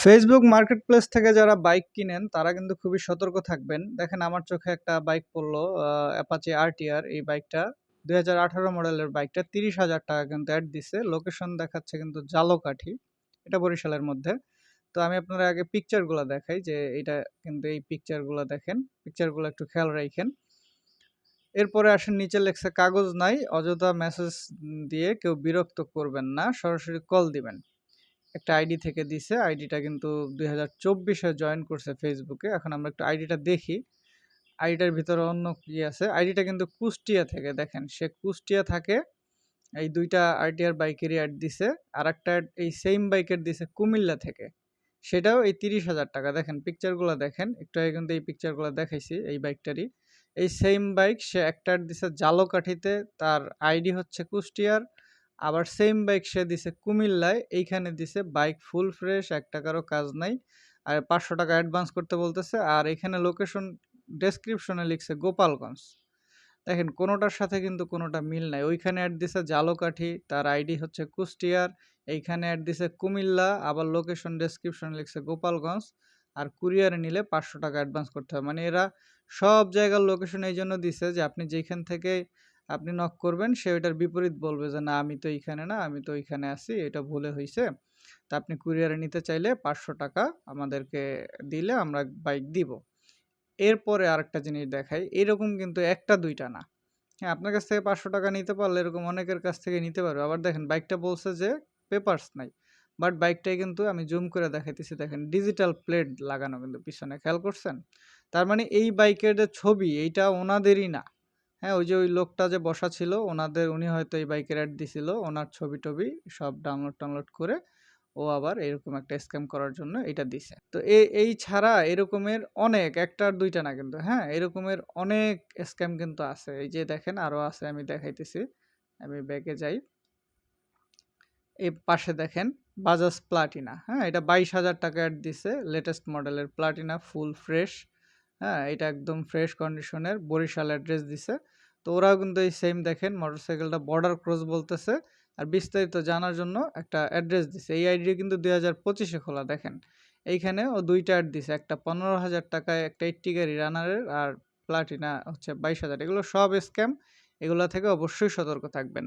Facebook marketplace থেকে যারা bike কিনেন তারা কিন্তু খুবই সতর্ক থাকবেন। দেখেন আমার চোখে একটা বাইক পড়ল অ্যাপাচি আরটিআর এই বাইকটা ২০১৮ মডেলের বাইকটা ৳৩০,০০০ কিন্তু অ্যাড দিছে। লোকেশন দেখাচ্ছে কিন্তু জালকাঠি। এটা বরিশালের মধ্যে। তো আমি আপনারা আগে পিকচারগুলা দেখাই যে এটা কিন্তু এই পিকচারগুলা দেখেন। পিকচারগুলা একটু খেয়াল রাখেন এরপরে আসেন নিচে লেখছে কাগজ নাই, অযথা মেসেজ দিয়ে কেউ বিরক্ত করবেন না। সরাসরি কল দিবেন। একটা আইডি থেকে দিছে। আইডিটা কিন্তু ২০২৪ এ জয়েন করছে ফেসবুকে। এখন আমরা একটু আইডিটা দেখি। আইডিটার ভিতরে অন্য কি আছে। আইডিটা কিন্তু কুষ্টিয়া থেকে দেখেন। সে কুষ্টিয়া থাকে। এই ২ টা আরটিআর বাইকেরই অ্যাড দিছে। আর একটা এই সেম বাইকের দিছে কুমিল্লা থেকে। সেটাও এই ৳৩০,০০০ দেখেন পিকচারগুলো দেখেন। একটু আগে কিন্তু এই পিকচারগুলা দেখাইছি এই বাইকটারই। এই সেম বাইক সে একটা দিছে জালকাঠিতে। তার আইডি হচ্ছে কুষ্টিয়ার। আবার সেম বাইক সে দিছে কুমিল্লায়। এইখানে দিছে বাইক ফুল ফ্রেশ এক টাকারও কাজ নাই। আর ৳৫০০ অ্যাডভান্স করতে বলতেছে। আর এখানে লোকেশন ডেসক্রিপশনে লিখছে গোপালগঞ্জ। দেখেন কোনোটার সাথে কিন্তু কোনোটা মিল নাই। ওইখানে অ্যাড দিছে জালকাঠি, তার আইডি হচ্ছে কুষ্টিয়ার। এইখানে অ্যাড দিছে কুমিল্লা, আবার লোকেশন ডেসক্রিপশনে লিখছে গোপালগঞ্জ। আর কুরিয়ারে নিলে ৳৫০০ অ্যাডভান্স করতে হবে। মানে এরা সব জায়গার লোকেশন এই জন্য দিছে যে আপনি যেইখান থেকে আপনি নক করবেন সে ওইটার বিপরীত বলবে যে, "না আমি তো এইখানে না, আমি তো ওইখানে আছি। এটা ভুলে হয়েছে তা আপনি কুরিয়ারে নিতে চাইলে ৳৫০০ আমাদেরকে দিলে আমরা বাইক দিব।" এরপরে আরেকটা জিনিস দেখাই। এরকম কিন্তু একটা দুইটা না। হ্যাঁ, আপনার কাছ থেকে ৳৫০০ নিতে পারলে এরকম অনেকের কাছ থেকে নিতে পারবে। আবার দেখেন বাইকটা বলছে যে পেপারস নাই। বাট বাইকটায় কিন্তু আমি জুম করে দেখাইতেছি দেখেন ডিজিটাল প্লেট লাগানো কিন্তু পিছনে। খেয়াল করছেন? তার মানে এই বাইকের যে ছবি এইটা ওনাদেরই না। হ্যাঁ, ওই যে ওই লোকটা যে বসা ছিল ওনাদের উনি হয়তো এই বাইকের অ্যাড দিছিল। ওনার ছবি-টবি সব ডাউনলোড-টাউনলোড করে ও আবার এরকম একটা স্ক্যাম করার জন্য এটা দিছে। তো এই ছাড়া এরকমের অনেক ১ টা আর ২ টা না কিন্তু, হ্যাঁ? এরকমের অনেক স্ক্যাম কিন্তু আছে। এই যে দেখেন আরও আছে আমি দেখাইতেছি। আমি ব্যাগে যাই। এই পাশে দেখেন বাজাজ প্লাটিনা, হ্যাঁ? এটা ৳২২,০০০ অ্যাড দিছে। লেটেস্ট মডেলের প্লাটিনা ফুল ফ্রেশ, হ্যাঁ? এটা একদম ফ্রেশ কন্ডিশনের বরিশাল অ্যাড্রেস দিছে। তো ওরাও কিন্তু এই সেম দেখেন মোটরসাইকেলটা বর্ডার ক্রস বলতেছে। আর বিস্তারিত জানার জন্য একটা অ্যাড্রেস দিছে। এই আইডি কিন্তু দুই হাজার পঁচিশে খোলা দেখেন। এইখানে ও ২ টা অ্যাড দিছে। একটা ৳১৫,০০০ একটা 80 গাড়ি রানারের আর প্লাটিনা হচ্ছে ২২,০০০ এগুলো সব স্ক্যাম। এগুলা থেকে অবশ্যই সতর্ক থাকবেন।